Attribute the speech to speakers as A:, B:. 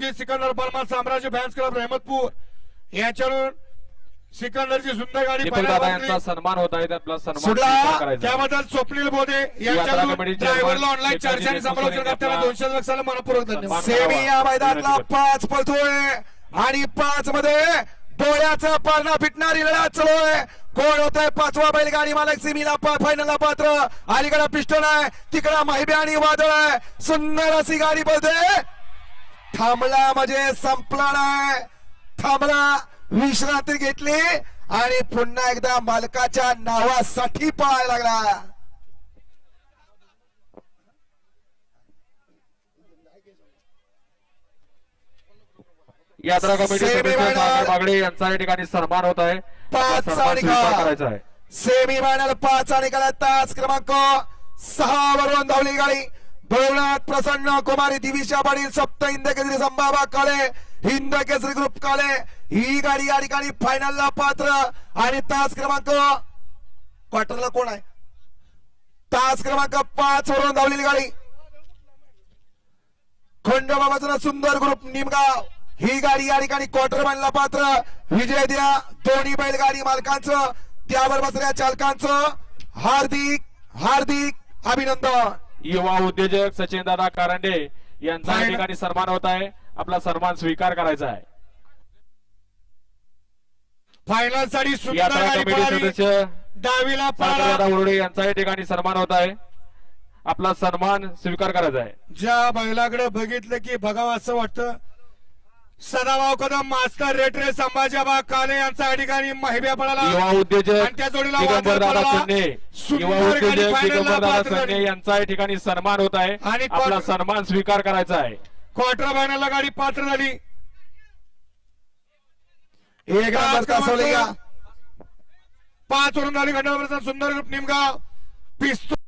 A: की सिकंदर परमान साम्राज्य fans club Rahimatpur. यांच्याकडून सिकंदरची सुंदर गाडी
B: यांचा सन्मान होत आहे सन्मान आहे.
A: त्याबद्दल स्वप्नील बोधे यांच्याकडून ड्रायव्हरला ऑनलाईन चर्चा आणि समालोचन करताना दोनशे लक्षाला मनपूर्वक धन्यवाद.
C: सेमी या मैदानातला. पाच पळतोय आणि पाच मध्ये डोळ्याचा पारणा फिटणारी लढत चालू आहे. कोण होतंय पाचवा बैलगाडी मालक सेमीला फायनलला पात्र. अलीकडे पिस्टन आहे तिकडे माहिबी आणि वादळ आहे. सुंदर अशी गाडी पळते. थांबला म्हणजे संपला नाही थांबला विश्रांती घेतली आणि पुन्हा एकदा मालकाच्या नावासाठी पळायला लागला.
B: यात्रा कमिटी बागडे यांचा या ठिकाणी सन्मान होत आहे.
C: पाच?
B: करायचा आहे.
C: सेमी फायनल पाच आणि तास क्रमांक सहा वरून धावली गाडी. भवनाथ प्रसन्न कुमारी दिविशा पाटील सप्त हिंद केसरी संभाबा काळे हिंद केसरी ग्रुप काळे. ही गाडी या ठिकाणी फायनलला पात्र. आणि तास क्रमांक क्वार्टरला कोण आहे? तास क्रमांक पाच वरून धावलेली गाडी. खंडोबाबाचा सुंदर ग्रुप निमगाव. ही गाडी या ठिकाणी क्वार्टर बनला पात्र. विजय द्या. दोन्ही बैलगाडी मालकांचं. त्यावर बसल्या चालकांचं हार्दिक हार्दिक अभिनंदन.
B: युवा उद्योजक सचिन दादा कारंडे यांचा या. ठिकाणी सन्मान होत आहे. आपला सन्मान स्वीकार करायचा आहे.
A: फायनलसाठी
B: यात्रा कमिटी
A: पळाली.
B: सदस्य
A: डावीला
B: दादा उर्डे यांचा या ठिकाणी सन्मान होत आहे. आपला सन्मान स्वीकार करायचा आहे.
A: ज्या बैलाकडे बघितलं की बघावं असं वाटतं सदाभाऊ कदम मास्टर रेटरे संभाजीबा काले यांचा या ठिकाणी महिब्या झाली.
B: यांचा या ठिकाणी सन्मान होत आहे.
A: आणि
B: आपला सन्मान स्वीकार करायचा आहे.
A: क्वार्टर फायनलला गाडी पात्र झाली.
C: एक
A: पाच वरून झाली खंडोबाचा सुंदर ग्रुप निमगाव. पिस्तूल